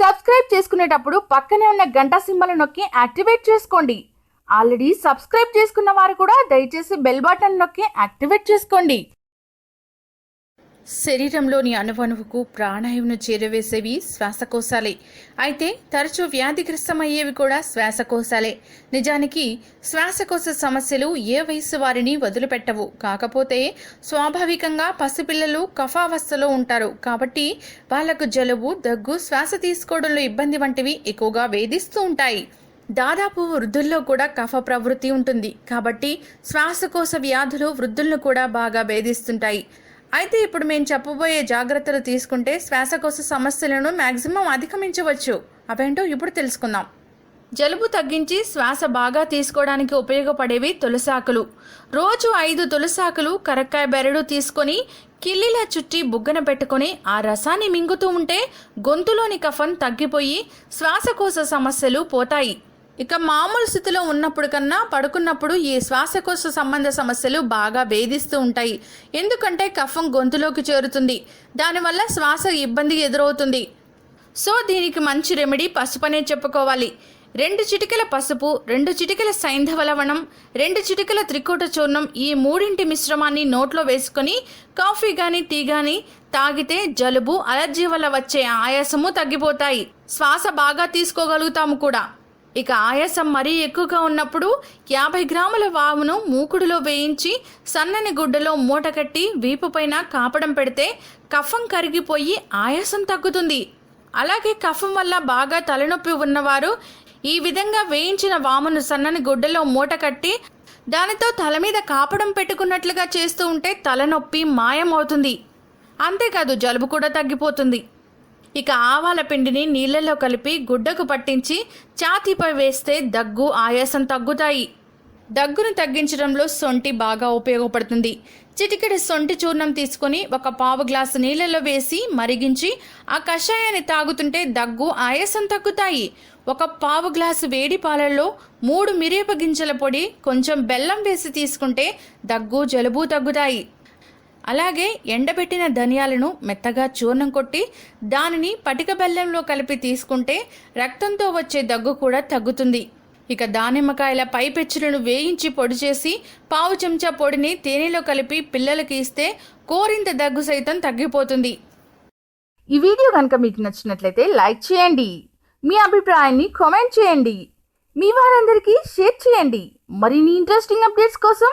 Subscribe చేసుకునేటప్పుడు పక్కనే ఉన్న గంట సింబల్ నొక్కి యాక్టివేట్ చేసుకోండి. ఆల్రెడీ సబ్స్క్రైబ్ చేసుకున్న వారు కూడా దయచేసి బెల్ బటన్ నొక్కి యాక్టివేట్ చేసుకోండి. శరీరంలోని అణువణువుకు ప్రాణాయువును చేరవేసేవి శ్వాసకోశాలే. అయితే తరచూ వ్యాధిగ్రస్తమయ్యేవి కూడా శ్వాసకోశాలే. నిజానికి శ్వాసకోశ సమస్యలు ఏ వయసు వారిని వదిలిపెట్టవు. కాకపోతే స్వాభావికంగా పసిపిల్లలు కఫావస్థలో ఉంటారు. కాబట్టి వాళ్ళకు జలుబు దగ్గు శ్వాస తీసుకోవడంలో ఇబ్బంది వంటివి ఎక్కువగా వేధిస్తూ ఉంటాయి. దాదాపు వృద్ధుల్లో కూడా కఫ ప్రవృత్తి ఉంటుంది. కాబట్టి శ్వాసకోశ వ్యాధులు వృద్ధులను కూడా బాగా వేధిస్తుంటాయి. అయితే ఇప్పుడు మేము చెప్పబోయే జాగ్రత్తలు తీసుకుంటే శ్వాసకోశ సమస్యలను మ్యాక్సిమం అధిగమించవచ్చు. అవేంటో ఇప్పుడు తెలుసుకుందాం. జలుబు తగ్గించి శ్వాస బాగా తీసుకోవడానికి ఉపయోగపడేవి తులసాకులు. రోజు ఐదు తులసాకులు కరక్కాయ బెరడు తీసుకొని కిల్లిలా చుట్టి బుగ్గన పెట్టుకొని ఆ రసాన్ని మింగుతూ ఉంటే గొంతులోని కఫం తగ్గిపోయి శ్వాసకోశ సమస్యలు పోతాయి. ఇక మామూలు స్థితిలో ఉన్నప్పుడు కన్నా పడుకున్నప్పుడు ఈ శ్వాసకోశ సంబంధ సమస్యలు బాగా వేధిస్తూ ఉంటాయి. ఎందుకంటే కఫం గొంతులోకి చేరుతుంది. దానివల్ల శ్వాస ఇబ్బంది ఎదురవుతుంది. సో దీనికి మంచి రెమెడీ పసుపనే చెప్పుకోవాలి. రెండు చిటికల పసుపు రెండు చిటికల సైంధవ లవణం రెండు చిటికల త్రికూట చూర్ణం ఈ మూడింటి మిశ్రమాన్ని నోట్లో వేసుకొని కాఫీ కానీ టీ కానీ తాగితే జలుబు అలర్జీ వల్ల వచ్చే ఆయాసము తగ్గిపోతాయి. శ్వాస బాగా తీసుకోగలుగుతాము కూడా. ఇక ఆయాసం మరీ ఎక్కువగా ఉన్నప్పుడు యాభై గ్రాముల వామును మూకుడులో వేయించి సన్నని గుడ్డలో మూట కట్టి వీపుపైన కాపడం పెడితే కఫం కరిగిపోయి ఆయాసం తగ్గుతుంది. అలాగే కఫం వల్ల బాగా తలనొప్పి ఉన్నవారు ఈ విధంగా వేయించిన వామును సన్నని గుడ్డలో మూట కట్టి దానితో తల మీద కాపడం పెట్టుకున్నట్లుగా చేస్తూ ఉంటే తలనొప్పి మాయమవుతుంది. అంతేకాదు జలుబు కూడా తగ్గిపోతుంది. ఇక ఆవాల పిండిని నీళ్ళలో కలిపి గుడ్డకు పట్టించి ఛాతీపై వేస్తే దగ్గు ఆయాసం తగ్గుతాయి. దగ్గును తగ్గించడంలో సొంటి బాగా ఉపయోగపడుతుంది. చిటికెడు సొంటి చూర్ణం తీసుకొని ఒక పావు గ్లాసు నీళ్ళలో వేసి మరిగించి ఆ కషాయాన్ని తాగుతుంటే దగ్గు ఆయాసం తగ్గుతాయి. ఒక పావు గ్లాసు వేడి పాలల్లో మూడు మిరియప గింజల పొడి కొంచెం బెల్లం వేసి తీసుకుంటే దగ్గు జలుబు తగ్గుతాయి. అలాగే ఎండబెట్టిన ధనియాలను మెత్తగా చూర్ణం కొట్టి దానిని పటిక బెల్లంలో కలిపి తీసుకుంటే రక్తంతో వచ్చే దగ్గు కూడా తగ్గుతుంది. ఇక దానిమ్మకాయల పై పెచ్చులను వేయించి పొడి చేసి పావు చెంచా పొడిని తేనెలో కలిపి పిల్లలకి ఇస్తే కోరింత దగ్గు సైతం తగ్గిపోతుంది. ఈ వీడియో కనుక మీకు నచ్చినట్లయితే లైక్ చేయండి. మీ అభిప్రాయాన్ని కామెంట్ చేయండి. మీ వారందరికీ షేర్ చేయండి. మరిన్ని ఇంట్రెస్టింగ్ అప్డేట్స్ కోసం